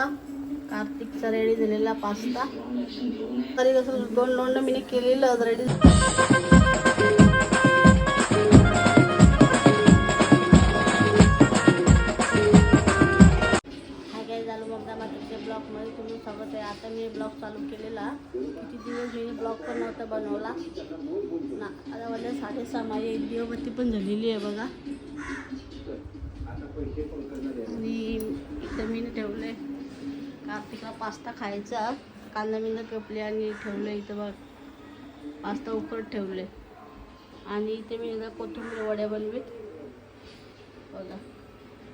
बघा. कार्तिकचा रेडी झालेला पास्ता तरी कसं म्हणजे दोन दोन मी केलेलं रेडी काय झालं मग ब्लॉगमध्ये तुम्ही स्वागत आहे आता मी ब्लॉग चालू केलेला. किती दिवस मी ब्लॉग पण नव्हता बनवला. ना आता माझ्या साडेसहा माझी दिवबत्ती पण झालेली आहे बघा. आणि इथं मी ठेवलं आहे कार्तिकला पास्ता खायचा. कांदा बिंदा कपले आणि ठेवले इथं बघ. पास्ता उकळत ठेवले. आणि इथे मी एकदा कोथिंबीर वड्या बनवीत. बघा.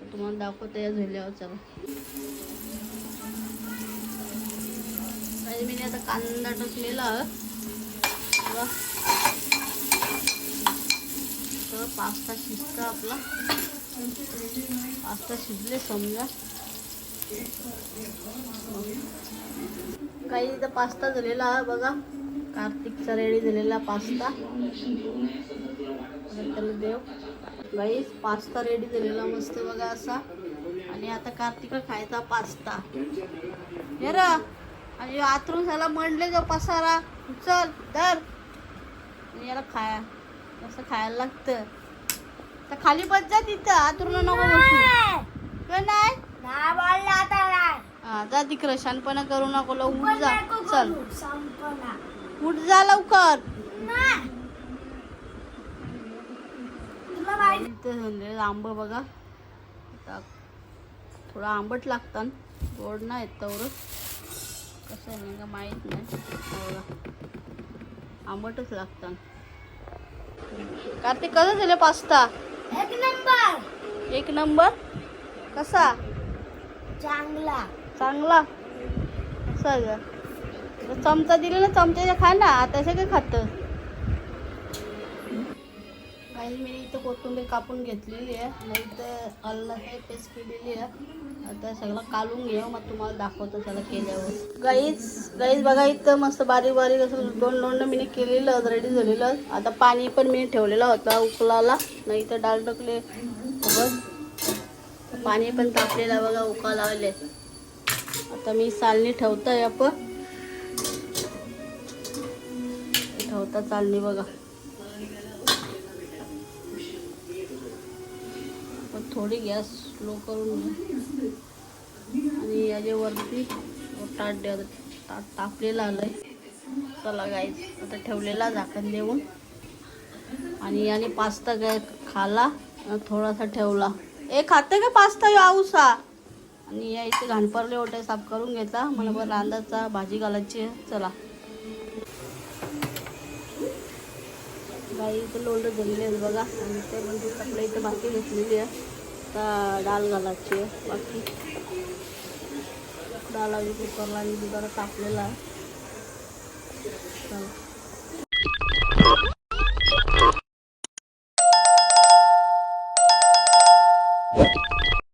तर तुम्हाला दाखवता या झाल्यावर चला. आणि मी आता कांदा टाकलेला. तर पास्ता शिजता आपला. पास्ता शिजले समजा. काही इथं पास्ता झालेला आहे बघा. कार्तिकचा रेडी झालेला पास्ता. त्याला देव. गाईस पास्ता रेडी झालेला मस्त बघा असा. आणि आता कार्तिकला खायचा पास्ता. हे र. आणि आतरून झाला म्हणले जो पसारा. चल धर. आणि याला खाया. असं खायला लागतं. तर खाली बस जा तिथं. आतरून नको नाही हा जा तिकडं शानपणा करू नको लवकर जा. चल. उठ जा लवकर. इथं झालेलं आंब बघा. आता थोडं आंबट लागतात. गोड नाही येत तेवढं. कसं आहे नाही का माहीत नाही. हा बघा. आंबटच लागतात. कार्तिक कसं झालं पास्ता? एक नंबर. एक नंबर? कसा? चांगला. चांगला? तर चमचा दिला ना चमच्याच्या खा ना आता काय खातं? काही मी इथं कोथिंबीर कापून घेतलेली आहे. नाही तर अल्लाची पेस्ट केलेली आहे. आता सगळं काढून घे मग तुम्हाला दाखवतो सगळं केल्यावर. गाईच गाईच बघा इथं मस्त बारीक बारीक असं दोन दोन मी केलेलं रेडी झालेलं. आता पाणी पण मी ठेवलेलं होतं उकलाला नाही तर डाळ टाकले बघ. पाणी पण तापलेलं बघा उका लावले आता मी चालणी ठेवतोय आपण. ठेवता चालणी बघा. पण थोडी गॅस स्लो करून आणि याच्यावरती ताट द्या ताट तापलेलं आलंय. चला गाईज आता ठेवलेला झाकण देऊन. आणि याने पास्ता काय खाला थोडासा ठेवला. ए खाते का पास्ता यो आऊसा? आणि या इथे घाणपरले ओटे साफ करून घेतला मला बरं रांदाचा भाजी घालायची आहे. चला. गाई इथं लोंड झालेली आहेत बघा. आणि ते म्हणजे कपडे इथं बाकी घेतलेली आहे. तर डाळ घालायची आहे. बाकी डाळ आली कुकरला आणि दुधाला तापलेला आहे. चला.